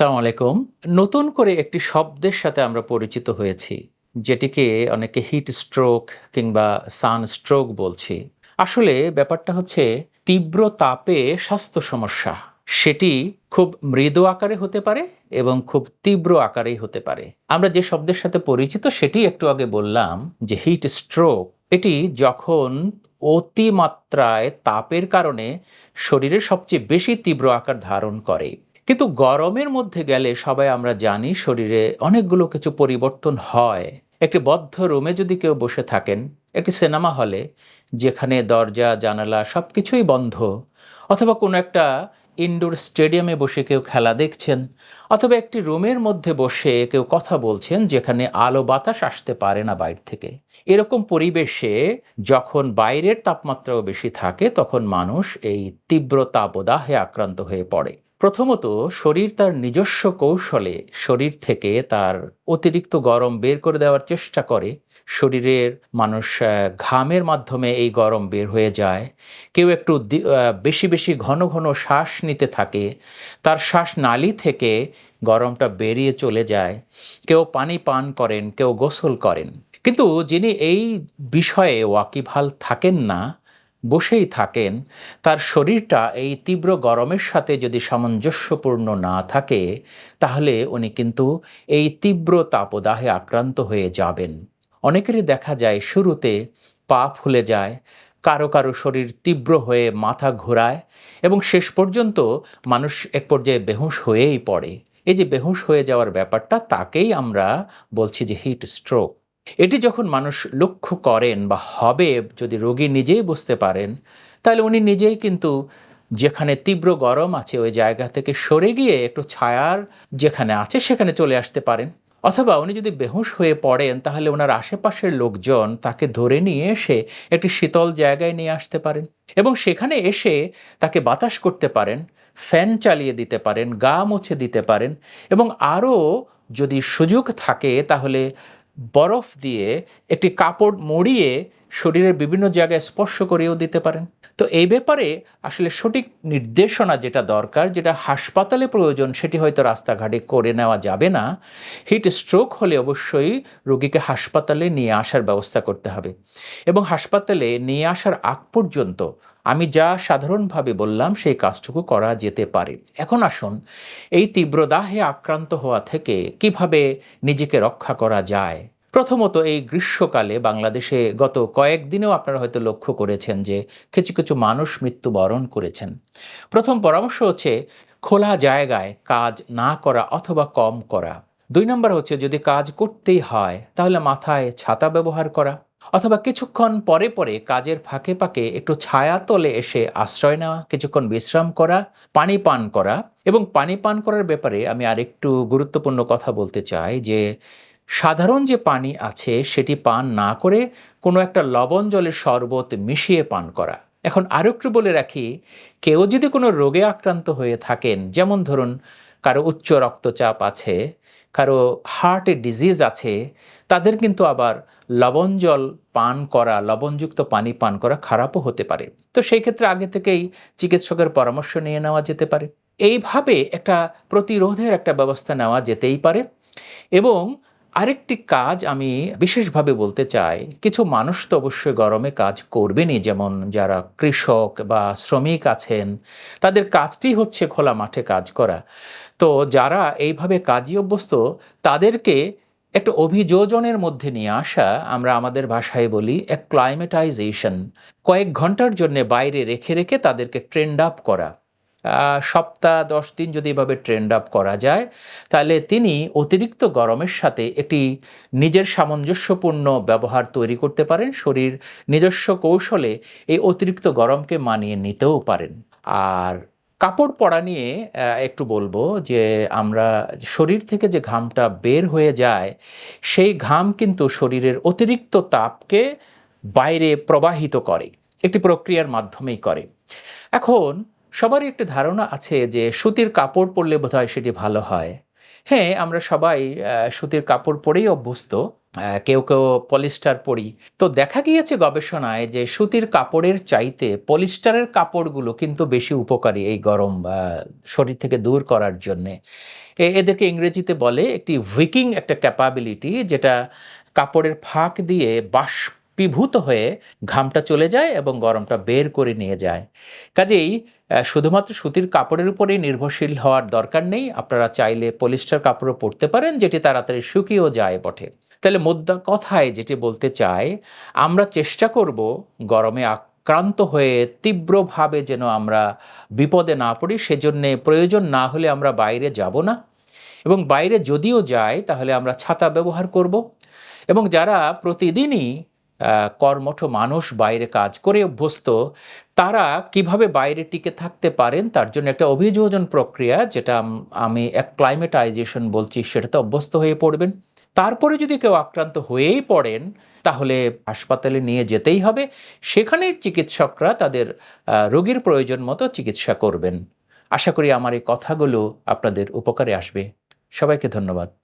আসসালামু আলাইকুম। নতুন করে একটি শব্দের সাথে আমরা পরিচিত হয়েছি, যেটিকে অনেকে হিট স্ট্রোক কিংবা সান স্ট্রোক বলছি। আসলে ব্যাপারটা হচ্ছে তীব্র তাপে স্বাস্থ্য সমস্যা। সেটি খুব মৃদু আকারে হতে পারে এবং খুব তীব্র আকারেই হতে পারে। আমরা যে শব্দের সাথে পরিচিত সেটি একটু আগে বললাম যে হিট স্ট্রোক এটি যখন অতিমাত্রায় তাপের কারণে শরীরের সবচেয়ে বেশি তীব্র আকার ধারণ করে। কিন্তু গরমের মধ্যে গেলে সবাই আমরা জানি শরীরে অনেকগুলো কিছু পরিবর্তন হয়। একটি বদ্ধ রুমে যদি কেউ বসে থাকেন, একটি সিনেমা হলে যেখানে দরজা, জানালা সব কিছুই বন্ধ, অথবা কোনো একটা ইনডোর স্টেডিয়ামে বসে কেউ খেলা দেখছেন, অথবা একটি রুমের মধ্যে বসে কেউ কথা বলছেন যেখানে আলো বাতাস আসতে পারে না বাইরে থেকে। এরকম পরিবেশে যখন বাইরের তাপমাত্রাও বেশি থাকে, তখন মানুষ এই তীব্র তাপদাহে আক্রান্ত হয়ে পড়ে। প্রথমত, শরীর তার নিজস্ব কৌশলে শরীর থেকে তার অতিরিক্ত গরম বের করে দেওয়ার চেষ্টা করে। শরীরের মানুষ ঘামের মাধ্যমে এই গরম বের হয়ে যায়। কেউ একটু বেশি বেশি ঘন ঘন শ্বাস নিতে থাকে। তার শ্বাস নালী থেকে গরমটা বেরিয়ে চলে যায়। কেউ পানি পান করেন, কেউ গোসল করেন। কিন্তু যিনি এই বিষয়ে ওয়াকিবহাল থাকেন না বসেই থাকেন, তার শরীরটা এই তীব্র গরমের সাথে যদি সামঞ্জস্যপূর্ণ না থাকে, তাহলে উনি কিন্তু এই তীব্র তাপদাহে আক্রান্ত হয়ে যাবেন। অনেকেরই দেখা যায় শুরুতে পা ফুলে যায়, কারও কারও শরীর তীব্র হয়ে মাথা ঘোরায় এবং শেষ পর্যন্ত মানুষ এক পর্যায়ে বেহুশ হয়েই পড়ে। এই যে বেহুশ হয়ে যাওয়ার ব্যাপারটা, তাকেই আমরা বলছি যে হিট স্ট্রোক। এটি যখন মানুষ লক্ষ্য করেন বা হবে, যদি রোগী নিজেই বুঝতে পারেন, তাহলে উনি নিজেই কিন্তু যেখানে তীব্র গরম আছে ওই জায়গা থেকে সরে গিয়ে একটু ছায়ার যেখানে আছে সেখানে চলে আসতে পারেন। অথবা উনি যদি বেহুশ হয়ে পড়েন, তাহলে ওনার আশেপাশের লোকজন তাকে ধরে নিয়ে এসে একটি শীতল জায়গায় নিয়ে আসতে পারেন এবং সেখানে এসে তাকে বাতাস করতে পারেন, ফ্যান চালিয়ে দিতে পারেন, গা মুছে দিতে পারেন এবং আরও যদি সুযোগ থাকে, তাহলে বরফ দিয়ে একটি কাপড় মুড়িয়ে শরীরের বিভিন্ন জায়গায় স্পর্শ করেও দিতে পারেন। তো এই ব্যাপারে আসলে সঠিক নির্দেশনা যেটা দরকার, যেটা হাসপাতালে প্রয়োজন, সেটি হয়তো রাস্তাঘাটে করে নেওয়া যাবে না। হিট স্ট্রোক হলে অবশ্যই রোগীকে হাসপাতালে নিয়ে আসার ব্যবস্থা করতে হবে। এবং হাসপাতালে নিয়ে আসার আগ পর্যন্ত আমি যা সাধারণভাবে বললাম, সেই কাজটুকু করা যেতে পারে। এখন আসুন, এই তীব্র দাহে আক্রান্ত হওয়া থেকে কীভাবে নিজেকে রক্ষা করা যায়? প্রথমত এই গ্রীষ্মকালে বাংলাদেশে গত কয়েকদিনেও আপনারা হয়তো লক্ষ্য করেছেন যে কিছু কিছু মানুষ মৃত্যুবরণ করেছেন। প্রথম পরামর্শ হচ্ছে খোলা জায়গায় কাজ না করা অথবা কম করা। দুই নম্বর হচ্ছে যদি কাজ করতেই হয় তাহলে মাথায় ছাতা ব্যবহার করা অথবা কিছুক্ষণ পরে পরে কাজের ফাঁকে ফাঁকে একটু ছায়া তলে এসে আশ্রয় নেওয়া, কিছুক্ষণ বিশ্রাম করা, পানি পান করা এবং পানি পান করার ব্যাপারে আমি আরেকটু গুরুত্বপূর্ণ কথা বলতে চাই যে সাধারণ যে পানি আছে, সেটি পান না করে কোনো একটা লবণ জলের শরবত মিশিয়ে পান করা। এখন আরও একটু বলে রাখি, কেউ যদি কোনো রোগে আক্রান্ত হয়ে থাকেন, যেমন ধরুন কারও উচ্চ রক্তচাপ আছে, কারও হার্টের ডিজিজ আছে, তাদের কিন্তু আবার লবণ জল পান করা, লবণযুক্ত পানি পান করা খারাপও হতে পারে। তো সেই ক্ষেত্রে আগে থেকেই চিকিৎসকের পরামর্শ নিয়ে নেওয়া যেতে পারে। এইভাবে একটা প্রতিরোধের একটা ব্যবস্থা নেওয়া যেতেই পারে এবং আরেকটি কাজ আমি বিশেষভাবে বলতে চাই, কিছু মানুষ তো অবশ্যই গরমে কাজ করবেনই, যেমন যারা কৃষক বা শ্রমিক আছেন, তাদের কাজটি হচ্ছে খোলা মাঠে কাজ করা। তো যারা এইভাবে কাজই অভ্যস্ত, তাদেরকে একটা অভিযোজনের মধ্যে নিয়ে আসা, আমরা আমাদের ভাষায় বলি এক ক্লাইমেটাইজেশন কয়েক ঘণ্টার জন্য বাইরে রেখে রেখে তাদেরকে ট্রেন্ড আপ করা। সপ্তাহ দশ দিন যদি এভাবে ট্রেন্ড আপ করা যায়, তাহলে তিনি অতিরিক্ত গরমের সাথে একটি নিজের সামঞ্জস্যপূর্ণ ব্যবহার তৈরি করতে পারেন, শরীর নিজস্ব কৌশলে এই অতিরিক্ত গরমকে মানিয়ে নিতেও পারেন। আর কাপড় পরা নিয়ে একটু বলব যে আমরা শরীর থেকে যে ঘামটা বের হয়ে যায়, সেই ঘাম কিন্তু শরীরের অতিরিক্ত তাপকে বাইরে প্রবাহিত করে, একটি প্রক্রিয়ার মাধ্যমেই করে। এখন সবারই একটি ধারণা আছে যে সুতির কাপড় পরলে বোধহয় সেটি ভালো হয়। হ্যাঁ আমরা সবাই সুতির কাপড় পরেই অভ্যস্ত কেউ কেউ পলিস্টার পরি। তো দেখা গিয়েছে গবেষণায় যে সুতির কাপড়ের চাইতে পলিস্টারের কাপড়গুলো কিন্তু বেশি উপকারী এই গরম শরীর থেকে দূর করার জন্যে। এদেরকে ইংরেজিতে বলে একটি উইকিং একটা ক্যাপাবিলিটি যেটা কাপড়ের ফাঁক দিয়ে বাষ্পীভূত হয়ে ঘামটা চলে যায় এবং গরমটা বের করে নিয়ে যায়। কাজেই শুধুমাত্র সুতির কাপড়ের উপরেই নির্ভরশীল হওয়ার দরকার নেই। আপনারা চাইলে পলিস্টার কাপড়ও পরতে পারেন, যেটি তাড়াতাড়ি শুকিয়েও যায় বটে। তাহলে মোদ্দা কথায় যেটি বলতে চাই, আমরা চেষ্টা করব গরমে আক্রান্ত হয়ে তীব্রভাবে যেন আমরা বিপদে না পড়ি, সেজন্যে প্রয়োজন না হলে আমরা বাইরে যাব না। এবং বাইরে যদিও যাই, তাহলে আমরা ছাতা ব্যবহার করব। এবং যারা প্রতিদিনই কর্মঠ মানুষ বাইরে কাজ করে অভ্যস্ত, তারা কীভাবে বাইরে টিকে থাকতে পারেন তার জন্য একটা অভিযোজন প্রক্রিয়া, যেটা আমি এক ক্লাইমেটাইজেশন বলছি, সেটাতে অভ্যস্ত হয়ে পড়বেন। তারপরে যদি কেউ আক্রান্ত হয়েই পড়েন, তাহলে হাসপাতালে নিয়ে যেতেই হবে। সেখানে চিকিৎসকরা তাদের রোগীর প্রয়োজন মতো চিকিৎসা করবেন। আশা করি আমার এই কথাগুলো আপনাদের উপকারে আসবে। সবাইকে ধন্যবাদ।